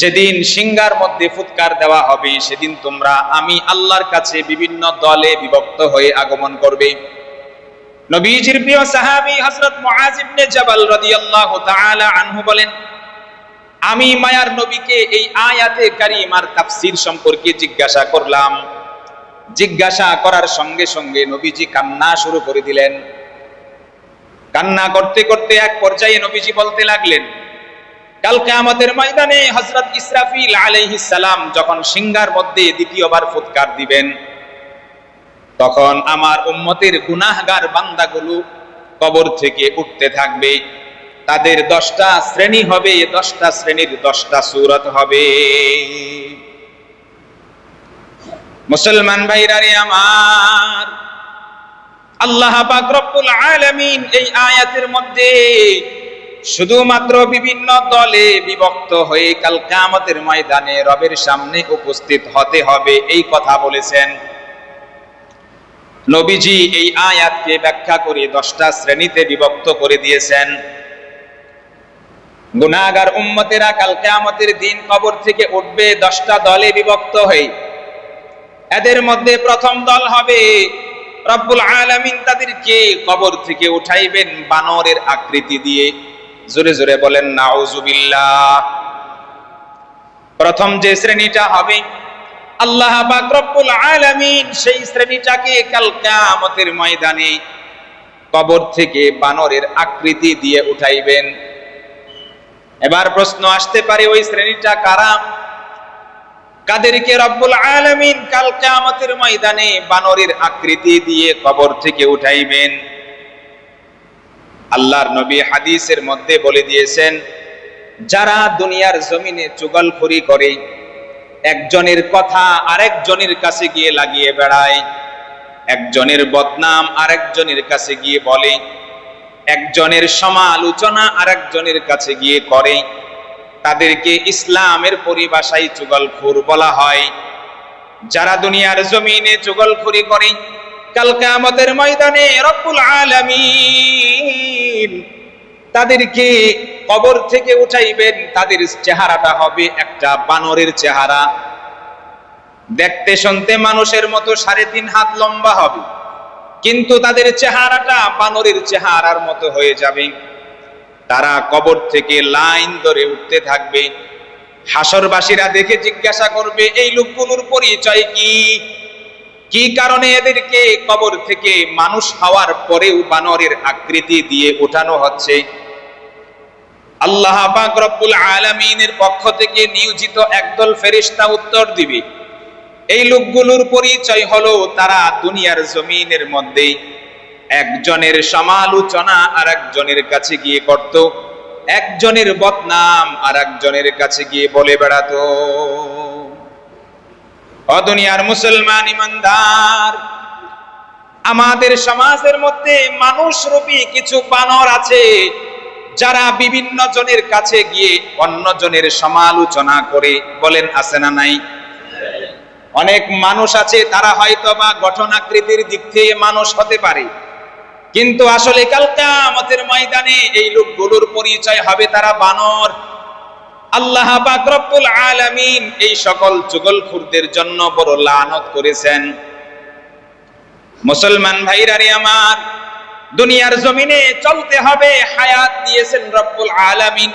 যেদিন সিঙ্গার মধ্যে ফুৎকার দেওয়া হবে, সেদিন তোমরা, আমি আল্লাহর কাছে বিভিন্ন দলে বিভক্ত হয়ে আগমন করবে। নবীজির প্রিয় সাহাবী হযরত মুআজ ইবনে জাবাল রাদিয়াল্লাহু তাআলা আনহু বলেন, আমি মায়ার নবীকে এই আয়াতে কারিমার তাফসীর সম্পর্কে জিজ্ঞাসা করলাম। জিজ্ঞাসা করার সঙ্গে সঙ্গে নবীজি কান্না শুরু করে দিলেন। কান্না করতে করতে এক পর্যায়ে নবীজি বলতে লাগলেন কালকে আমাদের ময়দানে হজরত ইসরাফিল আলাইহিস সালাম যখন সিংহার মধ্যে দ্বিতীয়বার ফুৎকার দিবেন, তখন আমার উম্মতের গুনাহগার বান্দাগুলো কবর থেকে উঠতে থাকবে। তাদের দশটা শ্রেণি হবে দশটা শ্রেণির দশটা সুরত হবে। মুসলমান ভাইরারে আমার, আল্লাহ পাক আলামিন এই আয়াতের মধ্যে শুধুমাত্র বিভিন্ন দলে বিভক্ত হয়ে কাল কিয়ামতের ময়দানে রবের সামনে উপস্থিত হতে হবে, এই কথা বলেছেন। নবীজি এই আয়াতকে ব্যাখ্যা করে দশটা শ্রেণীতে বিভক্ত করে দিয়েছেন। গুনাগার উম্মতেরা কাল কিয়ামতের দিন কবর থেকে উঠবে, দশটা দলে বিভক্ত হয়ে। এদের মধ্যে প্রথম দল হবে, রব্বুল আলামিন তাদেরকে কবর থেকে উঠাইবেন বানরের আকৃতি দিয়ে। জোরে জোরে বলেন নাউজুবিল্লাহ প্রথম যে শ্রেণীটা হবে, আল্লাহ পাক রব্বুল আলামিন সেই শ্রেণীটাকে কাল কিয়ামতের ময়দানে কবর থেকে বানরের আকৃতি দিয়ে উঠাইবেন। এবার প্রশ্ন আসতে পারে, ওই শ্রেণীটা কারা? কাদেরকে রব্বুল আলামিন কাল কিয়ামতের ময়দানে বানরের আকৃতি দিয়ে কবর থেকে উঠাইবেন? আল্লাহর নবী হাদিসের মধ্যে বলে দিয়েছেন, যারা দুনিয়ার জমিনে চুগলখড়ি করে, একজনের কথা আরেকজনের কাছে গিয়ে লাগিয়ে বেড়ায়। একজনের বদনাম আরেকজনের কাছে গিয়ে বলে। একজনের সমালোচনা আরেকজনের কাছে গিয়ে করে। তাদেরকে ইসলামের পরিভাষায় চুগলখুর বলা হয়। যারা দুনিয়ার জমিনে চুগলখুরি করে কাল কিয়ামতের ময়দানে রব্বুল আলামিন তাদেরকে কবর থেকে উঠাইবেন, তাদের চেহারাটা হবে একটা বানরের চেহারা। দেখতে শুনতে মানুষের মতো সাড়ে তিন হাত লম্বা হবে, কিন্তু তাদের চেহারাটা বানরের চেহারার মতো হয়ে যাবে। তারা কবর থেকে লাইন ধরে উঠতে থাকবে। হাসরবাসীরা দেখে জিজ্ঞাসা করবে, এই লোকগুলোর পরিচয় কি? কি কারণে এদেরকে কবর থেকে মানুষ হওয়ার পরেও বানরের আকৃতি দিয়ে উঠানো হচ্ছে? আল্লাহ পাক রব্বুল আলামিনের পক্ষ থেকে নিয়োজিত একদল ফেরেশতা উত্তর দিবে। এই লোকগুলোর পরিচয় হলো তারা দুনিয়ার জমিনের মধ্যে একজনের সমালোচনা আর একজনের কাছে গিয়ে করত, একজনের বদনাম আর একজনের কাছে গিয়ে বলে বেড়াতো। অদুনিয়ার মুসলমান ইমানদার। আমাদের সমাজের মধ্যে মানুষ রূপী কিছু বানর আছে, যারা বিভিন্ন জনের কাছে গিয়ে অন্য জনের সমালোচনা করে। বলেন, আছে না নাই? অনেক মানুষ আছে, তারা হয়তো বা গঠন আকৃতির দিক থেকে মানুষ হতে পারে। কিন্তু আসলে কালকা আমাদের ময়দানে এই লোকগুলোর পরিচয় হবে তারা বানর। আল্লাহ পাক রব্বুল আলামিন এই সকল চুগলখুরদের জন্য বড় লানত করেছেন। মুসলমান ভাইরা রে আমার, দুনিয়ার জমিনে চলতে হবে, হায়াত দিয়েছেন রব্বুল আলামিন।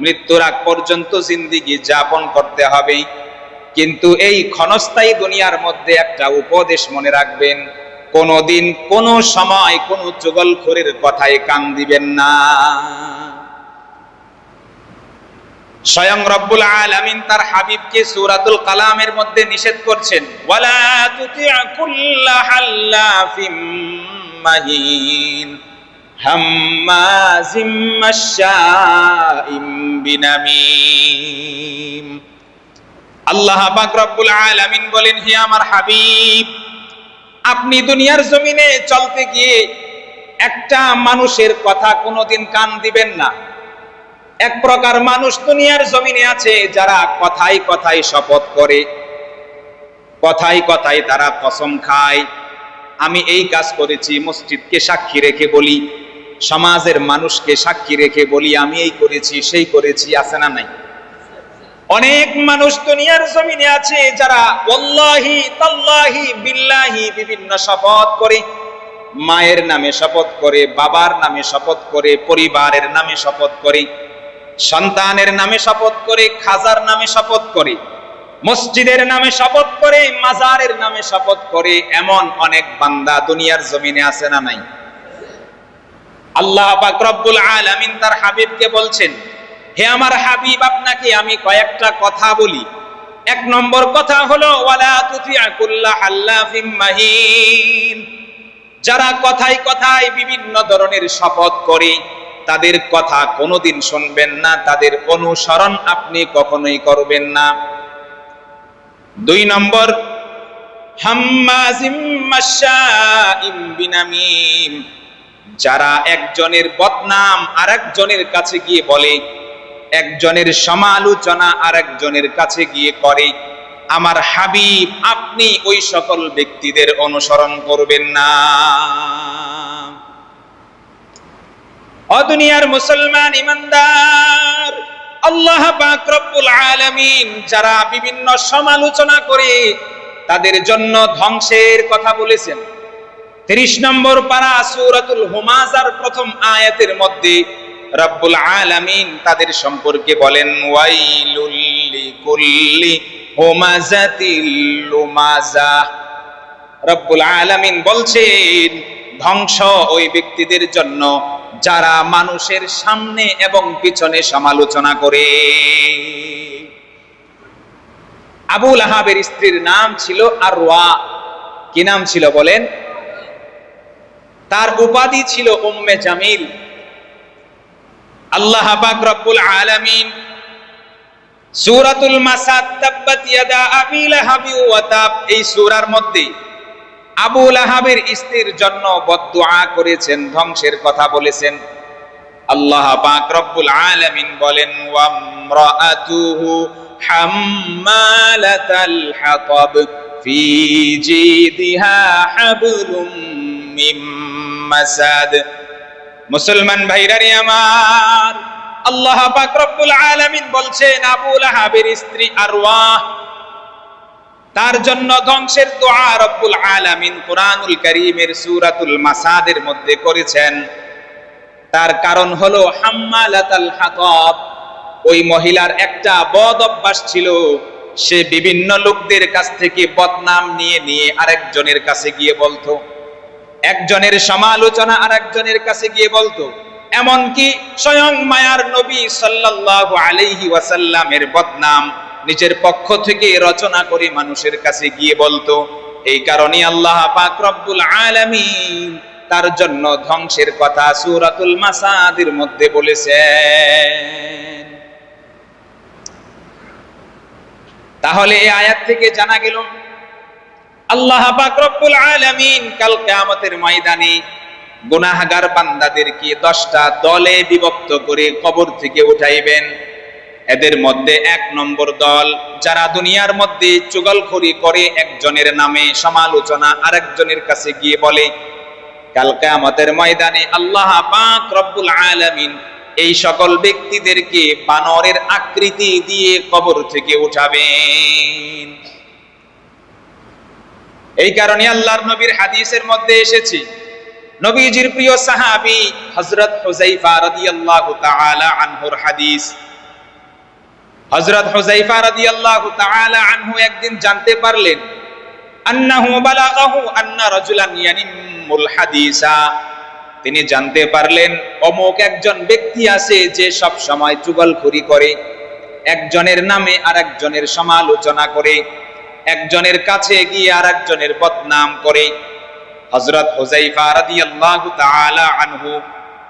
মৃত্যুর আগ পর্যন্ত জিন্দিগি যাপন করতে হবে। কিন্তু এই ক্ষণস্থায়ী দুনিয়ার মধ্যে একটা উপদেশ মনে রাখবেন, কোনদিন কোন সময় কোন চুগলখোরের কথায় কান দিবেন না। স্বয়ং রব্বুল আলামিন তার হাবিবকে সূরাতুল কালামের মধ্যে নিষেধ করছেন। ওয়ালা তুতি'আ কুল্লা হাল্লাফিম মাহিন। হাম্মাজিম মাশাইম বিনামিম। আল্লাহ পাক রব্বুল আলামিন বলেন, হে আমার হাবিব, আপনি দুনিয়ার জমিনে চলতে গিয়ে একটা মানুষের কথা কোনোদিন কান দিবেন না। এক প্রকার মানুষ দুনিয়ার জমিনে আছে যারা কথাই কথাই শপথ করে। কথাই কথাই তারা কসম খায়। আমি এই কাজ করেছি, মসজিদকে সাক্ষী রেখে বলি, সমাজের মানুষকে সাক্ষী রেখে বলি, আমি এই করেছি, সেই করেছি, আছে না নাই? অনেক মানুষ দুনিয়ার জমিনে আছে যারা ওয়াল্লাহি তাল্লাহি বিল্লাহি বিভিন্ন শপথ করে। মায়ের নামে শপথ করে, বাবার নামে শপথ করে, পরিবারের নামে শপথ করে। সন্তানের নামে শপথ করে, খাজার নামে শপথ করে, মসজিদের নামে শপথ করে, মাজারের নামে শপথ করে, এমন অনেক বান্দা দুনিয়ার জমিনে আছে না নাই? আল্লাহ পাক রব্বুল আলামিন তার হাবিবকে বলছেন, হে আমার হাবিব, আপনাকে আমি কয়েকটা কথা বলি। এক নম্বর কথা হলো, ওয়ালা তুতিআ কুল্লা হাল্লাফিম মাহিন। যারা কথায় কথায় বিভিন্ন ধরনের শপথ করে তাদের কথা কোনোদিন শুনবেন না, তাদের অনুসরণ আপনি কখনোই করবেন না। দুই নম্বর যারা একজনের বদনাম আরেকজনের কাছে গিয়ে বলে, একজনের সমালোচনা আর একজনের কাছে গিয়ে করে, আমার হাবিব, আপনি ওই সকল ব্যক্তিদের অনুসরণ করবেন না। অদুনিয়ার মুসলমান ইমানদার, আল্লাহ পাক রব্বুল আলামিন যারা বিভিন্ন সমালোচনা করে তাদের জন্য ধ্বংসের কথা বলেছেন। 30 নম্বর পারা সূরাতুল হুমাজার প্রথম আয়াতের মধ্যে রব্বুল আলামিন তাদের সম্পর্কে বলেন, ওয়াইলুল লিকুল্লি হুমাজাতিল লুমাজা। রব্বুল আলামিন বলছেন ধ্বংস ওই ব্যক্তিদের জন্য যারা মানুষের সামনে এবং পিছনে সমালোচনা করে। আবুল আহাবের স্ত্রীর নাম ছিল আরওয়া। কি নাম ছিল বলেন? তার উপাধি ছিল উম্মে জামিল। আল্লাহ পাক রব্বুল আলামিন সূরাতুল মাসাদ তাব্বাত ইয়াদা আবি লাহাবি ওয়া তাব, এই সূরার মধ্যে আবু লাহাবের স্ত্রীর জন্য বদদুআ করেছেন, ধ্বংসের কথা বলেছেন। আল্লাহ পাক রব্বুল আলামিন বলেন ওয়ামরাআতুহু হাম্মালাতাল হাতাব, ফি জিদিহা হাবলুম মিম মাসাদ। মুসলমান ভাইরানি আমার, আল্লাহ পাক রব্বুল আলামিন বলছেন আবুল লাহাবের স্ত্রী আরওয়াহ তার জন্য ধ্বংসের দোয়া রব্বুল আলামিন কোরআনুল কারীমের সূরাতুল মাসাদের মধ্যে করেছেন। তার কারণ হলো হাম্মালাতাল ওই মহিলার একটা বদ অভ্যাস ছিল, সে বিভিন্ন লোকদের কাছ থেকে বদনাম নিয়ে নিয়ে আরেকজনের কাছে গিয়ে বলতো। একজনের সমালোচনা আরেকজনের কাছে গিয়ে বলতো। এমনকি স্বয়ং মায়ার নবী সাল্লাল্লাহু আলাইহি ওয়াসাল্লামের বদনাম নিজের পক্ষ থেকে রচনা করে মানুষের কাছে গিয়ে বলতো, এই কারণে আল্লাহ পাক রব্বুল তার জন্য ধ্বংসের কথা সূরাতুল মাসাদের মধ্যে বলেছেন। তাহলে এই আয়াত থেকে জানা গেল, আল্লাহ পাক রব্বুল আলামিন কাল কিয়ামতের ময়দানে গুনাহগার বান্দাদেরকে দশটা দলে বিভক্ত করে কবর থেকে উঠাইবেন। এদের মধ্যে এক নম্বর দল, যারা দুনিয়ার মধ্যে চুগলখড়ি করে একজনের নামে সমালোচনা আরেকজনের কাছে গিয়ে বলে, কাল কিয়ামতের ময়দানে আল্লাহ পাক রব্বুল আলামিন এই সকল ব্যক্তিদেরকে বানরের আকৃতি দিয়ে কবর থেকে উঠাবেন। এই কারণে আল্লাহর নবীর হাদিসের মধ্যে এসেছে, নবীজির প্রিয় সাহাবী হযরত হুযাইফা রাদিয়াল্লাহু তাআলা আনহুর হাদিস হযরত হুযাইফা রাদিয়াল্লাহু তাআলা আনহু একদিন জানতে পারলেন, আন্নাহু বালাগাহু আন্না রাজুলান ইয়ানিমুল হাদিসা। তিনি জানতে পারলেন, অমুক একজন ব্যক্তি আছে যে সব সময় চুগলখড়ি করে, একজনের নামে আরেকজনের সমালোচনা করে, একজনের কাছে গিয়ে আরেকজনের বদনাম করে। হযরত হুযাইফা রাদিয়াল্লাহু তাআলা আনহু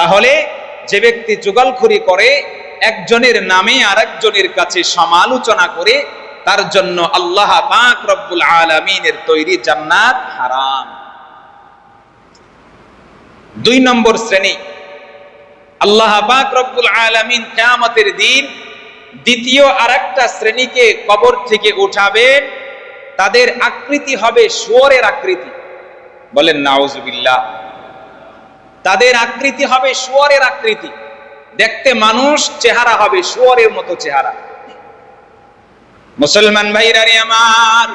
তাহলে যে ব্যক্তি চুগলখুরি করে, একজনের নামে আরেকজনের কাছে সমালোচনা করে, তার জন্য আল্লাহ পাক রব্বুল আলামিনের তৈরি জান্নাত হারাম। দুই নম্বর শ্রেণি। আল্লাহ পাক রব্বুল আলামিন কিয়ামতের দিন দ্বিতীয় আরেকটা শ্রেণীকে কবর থেকে উঠাবেন। তাদের আকৃতি হবে শুয়োরের আকৃতি। বলেন, নাউজুবিল্লাহ। তাদের আকৃতি হবে শুয়োরের আকৃতি। দেখতে মানুষ চেহারা হবে শুয়োরের মতো চেহারা। মুসলমান ভাইরা রে আমার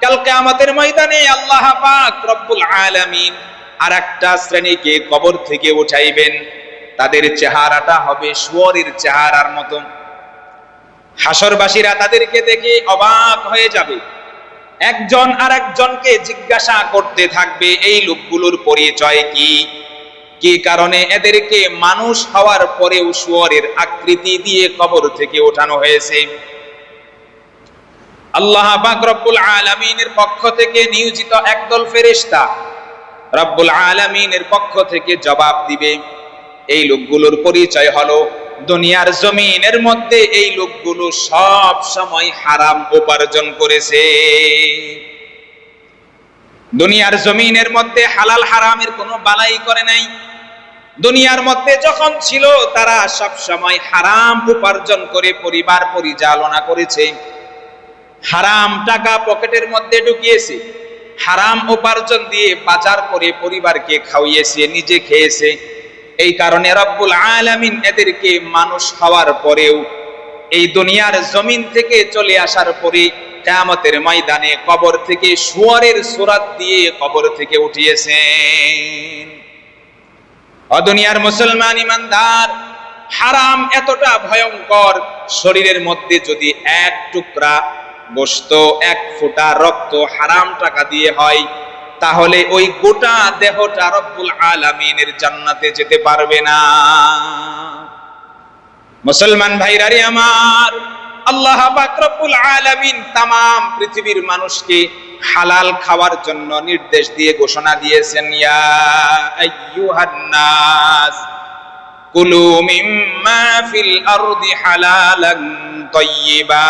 কালকে আমাদের ময়দানে আল্লাহ পাক রব্বুল আলামিন আর একটা শ্রেণীকে কবর থেকে উঠাইবেন। তাদের চেহারাটা হবে শুয়োরের চেহারার মতো। হাসরবাসীরা তাদেরকে দেখে অবাক হয়ে যাবে। একজন আর একজনকে জিজ্ঞাসা করতে থাকবে, এই লোকগুলোর পরিচয় কি? কি কারণে এদেরকে মানুষ হওয়ার পরেও শুয়োরের আকৃতি দিয়ে কবর থেকে ওঠানো হয়েছে? আল্লাহ পাক রব্বুল আলামিনের পক্ষ থেকে নিয়োজিত একদল ফেরেশতা রব্বুল আলামিনের পক্ষ থেকে জবাব দিবে, এই লোকগুলোর পরিচয় হলো দুনিয়ার জমিনের মধ্যে এই লোকগুলো সব সময় হারাম উপার্জন করেছে। দুনিয়ার জমিনের মধ্যে হালাল হারামের কোনো বালাই করে নাই। দুনিয়ার মধ্যে যখন ছিল, তারা সব সময় হারাম উপার্জন করে পরিবার পরিচালনা করেছে। হারাম টাকা পকেটের মধ্যে ঢুকিয়েছে। হারাম উপার্জন দিয়ে বাজার করে পরিবারকে খাওয়িয়েছে, নিজে খেয়েছে। এই কারণে রব্বুল আলামিন এদেরকে মানুষ হওয়ার পরেও এই দুনিয়ার জমিন থেকে চলে আসার পরে কিয়ামতের ময়দানে কবর থেকে শুয়ারের সুরাত দিয়ে কবর থেকে উঠিয়েছেন। অদুনিয়ার মুসলমান ইমানদার, হারাম এতটা ভয়ঙ্কর শরীরের মধ্যে যদি এক টুকরা গোস্ত এক ফোঁটা রক্ত হারাম টাকা দিয়ে হয়, তাহলে ওই গোটা দেহটা রব্বুল আলামিনের জান্নাতে যেতে পারবে না। মুসলমান ভাইরা রে আমার আল্লাহ বাকরবুল আলামিন তাম পৃথিবীর মানুষকে হালাল খাওয়ার জন্য নির্দেশ দিয়ে ঘোষণা দিয়েছেন, ইয়া আইয়ুহান নাস কুলু মিম্মা ফিল আরদি হালালান তাইয়্যিবা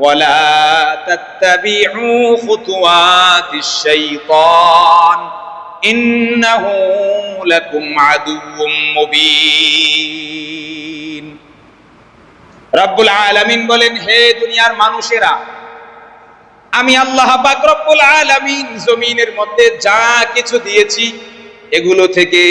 ওয়ালা তাত্তাবিউ খুতুওয়াতিশ শাইতান, ইন্নাহু লাকুম আদুউম মুবিন। রব্বুল আলামিন বলেন, হে দুনিয়ার মানুষেরা, আমি আল্লাহ পাক রব্বুল আলামিন জমিনের মধ্যে যা কিছু দিয়েছি, এগুলো থেকে